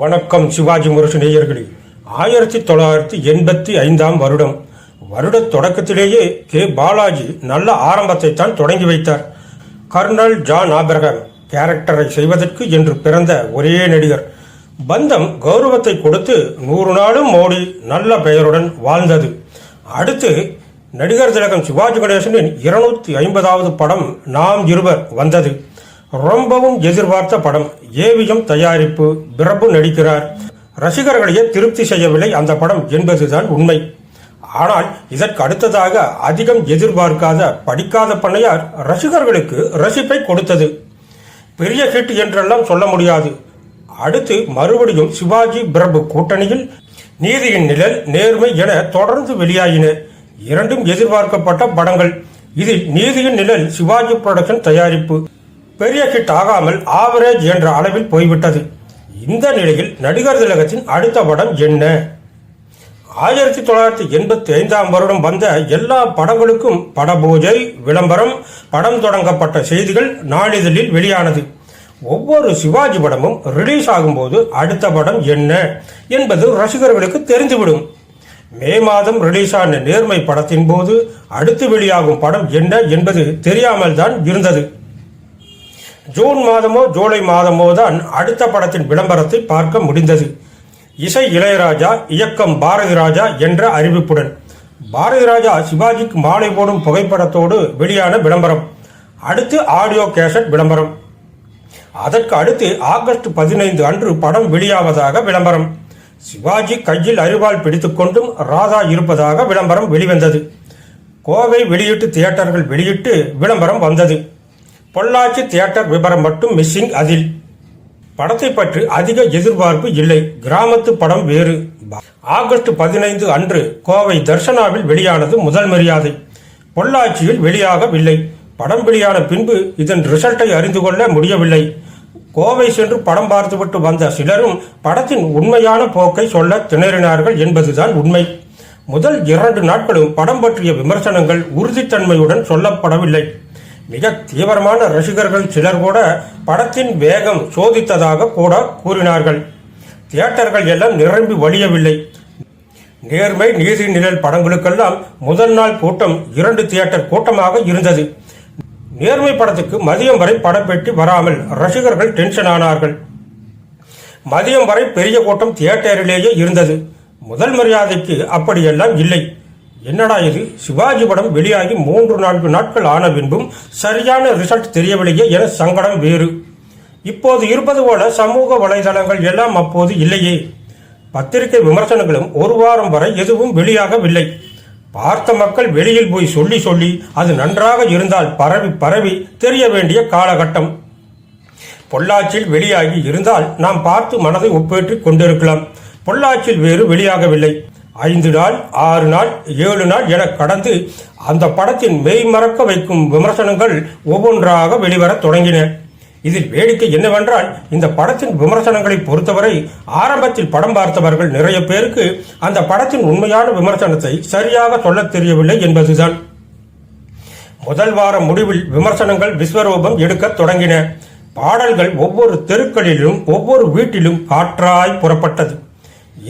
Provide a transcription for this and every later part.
வணக்கம் சிவாஜி முரசு நேயர்களே. ஆயிரத்தி தொள்ளாயிரத்தி எண்பத்தி ஐந்தாம் வருடம். வருட தொடக்கத்திலேயே கே. பாலாஜி நல்ல ஆரம்பத்தை தான் தொடங்கி வைத்தார். கர்னல் ஜான் ஆபிரகாம் கேரக்டரை செய்வதற்கு என்று பிறந்த ஒரே நடிகர். பந்தம் கௌரவத்தை கொடுத்து நூறு நாளும் மோடி நல்ல பெயருடன் வாழ்ந்தது. அடுத்து நடிகர் திலகம் சிவாஜி கணேசனின் இருநூத்தி ஐம்பதாவது படம் நாம் இருவர் வந்தது. ரொம்பவும் எதிர்பார்த்த படம். ஏவிஎம் தயாரிப்பு பிரபு நடிக்கிறார். ரசிகர்களையே திருப்தி செய்யவில்லை அந்த படம் என்பதுதான் உண்மை. ஆனால் இதற்கு அடுத்ததாக அதிகம் எதிர்பார்க்காத படிக்காத பண்ணையார் ரசிகர்களுக்கு ரசிப்பை கொடுத்தது. பெரிய ஹிட் என்றெல்லாம் சொல்ல முடியாது. அடுத்து மறுபடியும் சிவாஜி பிரபு கூட்டணியில் நீதியின் நிழல் நேர்மை என தொடர்ந்து வெளியாகின இரண்டும் எதிர்பார்க்கப்பட்ட படங்கள். இதில் நீதியின் நிழல் சிவாஜி புரொடக்ஷன் தயாரிப்பு. பெரிய ஹிட் ஆகாமல் ஆவரேஜ் என்ற அளவில் போய்விட்டது. இந்த நிலையில் நடிகர் திலகத்தின் அடுத்த படம் என்ன? ஆயிரத்தி தொள்ளாயிரத்தி எண்பத்தி ஐந்தாம் வருடம் வந்த எல்லா படங்களுக்கும் படபூஜை விளம்பரம் படம் தொடங்கப்பட்ட செய்திகள் நாளிதழில் வெளியானது. ஒவ்வொரு சிவாஜி படமும் ரிலீஸ் ஆகும்போது அடுத்த படம் என்ன என்பது ரசிகர்களுக்கு தெரிந்துவிடும். மே மாதம் ரிலீஸ் ஆன நேர்மை படத்தின் போது அடுத்து வெளியாகும் படம் என்ன என்பது தெரியாமல் தான் இருந்தது. ஜூன் மாதமோ ஜூலை மாதமோ தான் அடுத்த படத்தின் விளம்பரத்தை பார்க்க முடிந்தது. இசை இளையராஜா இயக்கம் பாரதி ராஜா என்ற அறிவிப்புடன். பாரதி ராஜா சிவாஜிக்கு மாலை போடும் புகைப்படத்தோடு வெளியான விளம்பரம். அடுத்து ஆடியோ கேசட் விளம்பரம். அதற்கு அடுத்து ஆகஸ்ட் பதினைந்து அன்று படம் வெளியாவதாக விளம்பரம். சிவாஜி கையில் அறிவால் பிடித்துக்கொண்டும் ராதா இருப்பதாக விளம்பரம் வெளிவந்தது. கோவை வெளியீட்டு தியேட்டர்கள் வெளியிட்டு விளம்பரம் வந்தது. பொள்ளாச்சி தியேட்டர் விபரம் மட்டும் மிஸ்ஸிங் அதில். படத்தை பற்றி அதிக எதிர்பார்ப்பு இல்லை. கிராமத்து படம் வேறு. ஆகஸ்ட் பதினைந்து அன்று கோவை தர்ஷனாவில் வெளியானது முதல் மரியாதை. பொள்ளாச்சியில் வெளியாகவில்லை. படம் வெளியான பின்பு இதன் ரிசல்ட்டை அறிந்து கொள்ள முடியவில்லை. கோவை சென்று படம் பார்த்துவிட்டு வந்த சிலரும் படத்தின் உண்மையான போக்கை சொல்ல திணறினார்கள் என்பதுதான் உண்மை. முதல் இரண்டு நாட்களும் படம் பற்றிய விமர்சனங்கள் உறுதித்தன்மையுடன் சொல்லப்படவில்லை. மிக தீவிரமான ரசிகர்கள் சிலர் கூட படத்தின் வேகம் சோதித்ததாக கூட கூறினார்கள். தியேட்டர்கள் எல்லாம் நிரம்பி வழியவில்லை. நேர்மை நீதி நிழல் படங்களுக்கெல்லாம் முதல் நாள் கூட்டம் இரண்டு தியேட்டர் கூட்டமாக இருந்தது. நேர்மை படத்துக்கு மதியம் வரை படப்பெட்டி வராமல் ரசிகர்கள் டென்ஷன் ஆனார்கள். மதியம் வரை பெரிய கூட்டம் தியேட்டரிலேயே இருந்தது. முதல் மரியாதைக்கு அப்படியெல்லாம் இல்லை. என்னடா இது? சிவாஜி படம் வெளியாகி மூன்று நான்கு நாட்கள் ஆன பின்பும் சரியான ரிசல்ட் தெரியவில்லையே என சங்கடம் வேறு. இப்போது இருப்பது போல சமூக வலைதளங்கள் எல்லாம் அப்போது இல்லையே. பத்திரிகை விமர்சனங்களும் ஒரு வாரம் வரை எதுவும் வெளியாகவில்லை. பார்த்த மக்கள் வெளியில் போய் சொல்லி சொல்லி அது நன்றாக இருந்தால் பரவி பரவி தெரிய வேண்டிய காலகட்டம். பொள்ளாச்சியில் வெளியாகி இருந்தால் நாம் பார்த்து மனதை ஒப்பேற்றிக் கொண்டிருக்கலாம். பொள்ளாச்சியில் வேறு வெளியாகவில்லை. ஐந்து நாள் ஆறு நாள் ஏழு நாள் என கடந்து அந்த படத்தின் மெய் மறக்க வைக்கும் விமர்சனங்கள் ஒவ்வொன்றாக வெளிவரத் தொடங்கின. இதில் வேடிக்கை என்னவென்றால் இந்த படத்தின் விமர்சனங்களை பொறுத்தவரை ஆரம்பத்தில் படம் பார்த்தவர்கள் நிறைய பேருக்கு அந்த படத்தின் உண்மையான விமர்சனத்தை சரியாக சொல்லத் தெரியவில்லை என்பதுதான். முதல் வார முடிவில் விமர்சனங்கள் விஸ்வரூபம் எடுக்கத் தொடங்கின. பாடல்கள் ஒவ்வொரு தெருக்களிலும் ஒவ்வொரு வீட்டிலும் காற்றாய் புறப்பட்டது.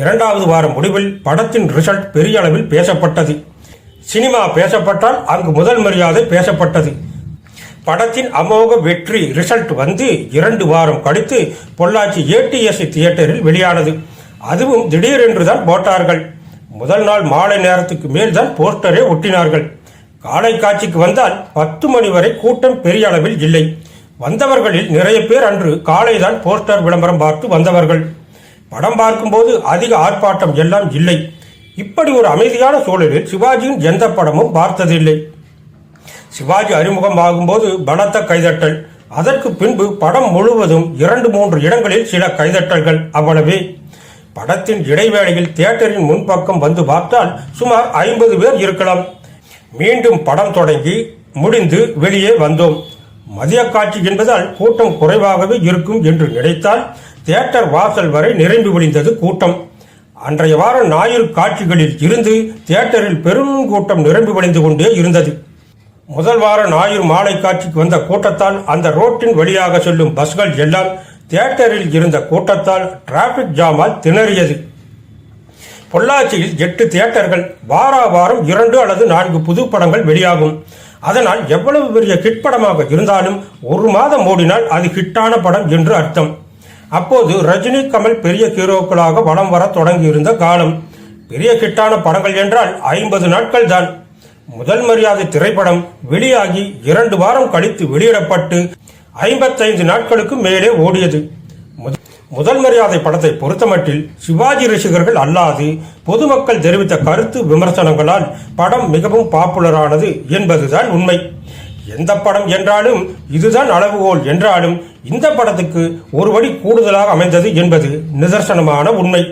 இரண்டாவது வார முடிவில் படத்தின் ரிசல்ட் பெரிய அளவில் பேசப்பட்டது. சினிமா பேசப்பட்டால் அங்கு முதல் மரியாதை பேசப்பட்டது. படத்தின் அமோக வெற்றி ரிசல்ட் வந்து இரண்டு வாரம் கழித்து பொள்ளாச்சி ஏடிஎஸ்சி தியேட்டரில் வெளியானது. அதுவும் திடீரென்று தான் போட்டார்கள். முதல் நாள் மாலை நேரத்துக்கு மேல் தான் போஸ்டரே ஒட்டினார்கள். காலை காட்சிக்கு வந்தால் பத்து மணி வரை கூட்டம் பெரிய அளவில் இல்லை. வந்தவர்களில் நிறைய பேர் அன்று காலைதான் போஸ்டர் விளம்பரம் பார்த்து வந்தவர்கள். படம் பார்க்கும்போது அதிக ஆர்ப்பாட்டம் எல்லாம் இல்லை. இப்படி ஒரு அமைதியான சூழலில் சிவாஜியின் எந்த படமும் பார்த்ததில்லை. சிவாஜி அறிமுகம் ஆகும்போது பலத்த கைதட்டல். அதற்கு பின்பு படம் முழுவதும் இரண்டு மூன்று இடங்களில் சில கைதட்டல்கள் அவ்வளவே. படத்தின் இடைவேளையில் தியேட்டரின் முன்பக்கம் வந்து பார்த்தால் சுமார் ஐம்பது பேர் இருக்கலாம். மீண்டும் படம் தொடங்கி முடிந்து வெளியே வந்தோம். மதிய காட்சி என்பதால் கூட்டம் குறைவாகவே இருக்கும் என்று நினைத்தால் தியேட்டர் வாசல் வரை நிரம்பி வழிந்தது கூட்டம். அன்றைய வாரம் ஞாயிறு காட்சிகளில் இருந்து தியேட்டரில் பெரும் கூட்டம் நிரம்பி வழிந்து கொண்டே இருந்தது. முதல் வார ஞாயிறு மாலை காட்சிக்கு வந்த கூட்டத்தால் அந்த ரோட்டின் வழியாக செல்லும் பஸ்கள் எல்லாம் தியேட்டரில் இருந்த கூட்டத்தால் டிராபிக் ஜாமால் திணறியது. பொள்ளாச்சியில் எட்டு தியேட்டர்கள் வார வாரம் இரண்டு அல்லது நான்கு புது படங்கள் வெளியாகும். அதனால் எவ்வளவு பெரிய ஹிட் படமாக இருந்தாலும் ஒரு மாதம் ஓடினால் அது ஹிட்டான படம் என்று அர்த்தம். அப்போது ரஜினி கமல் பெரிய ஹீரோக்களாக வலம் வர தொடங்கியிருந்த காலம். பெரிய கிட்டான படங்கள் என்றால் ஐம்பது நாட்கள் தான். முதல் மரியாதை திரைப்படம் வெளியாகி இரண்டு வாரம் கழித்து வெளியிடப்பட்டு ஐம்பத்தைந்து நாட்களுக்கு மேலே ஓடியது. முதல் மரியாதை படத்தை பொறுத்தமட்டில் சிவாஜி ரசிகர்கள் அல்லாது பொதுமக்கள் தெரிவித்த கருத்து விமர்சனங்களால் படம் மிகவும் பாப்புலரானது என்பதுதான் உண்மை. எந்த படம் என்றாலும் இதுதான் அளவுகோல் என்றாலும் இந்த படத்துக்கு ஒரு கூடுதலாக அமைந்தது என்பது நிதர்சனமான உண்மை.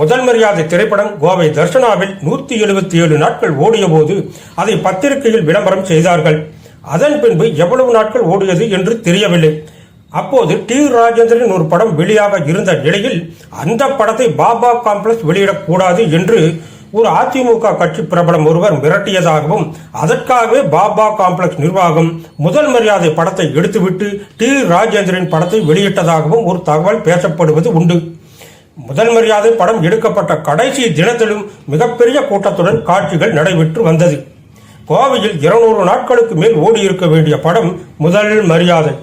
முதல் மரியாதை திரைப்படம் கோவை தர்ஷனாவில் நூத்தி எழுபத்தி ஏழு நாட்கள் ஓடிய போது அதை பத்திரிகையில் விளம்பரம் செய்தார்கள். அதன் பின்பு எவ்வளவு நாட்கள் ஓடியது என்று தெரியவில்லை. அப்போது டி ராஜேந்திரன் ஒரு படம் வெளியாக இருந்த நிலையில் அந்த படத்தை பாபா காம்ப்ளெக்ஸ் வெளியிடக்கூடாது என்று ஒரு அதிமுக கட்சி பிரபலம் ஒருவர் மிரட்டியதாகவும் அதற்காகவே பாபா காம்ப்ளெக்ஸ் நிர்வாகம் முதல் மரியாதை படத்தை எடுத்துவிட்டு டி ராஜேந்திரன் படத்தை வெளியிட்டதாகவும் ஒரு தகவல் பேசப்படுவது உண்டு. முதல் மரியாதை படம் எடுக்கப்பட்ட கடைசி தினத்திலும் மிகப்பெரிய கூட்டத்துடன் காட்சிகள் நடைபெற்று வந்தது. கோவையில் இருநூறு நாட்களுக்கு மேல் ஓடியிருக்க வேண்டிய படம் முதல் மரியாதை.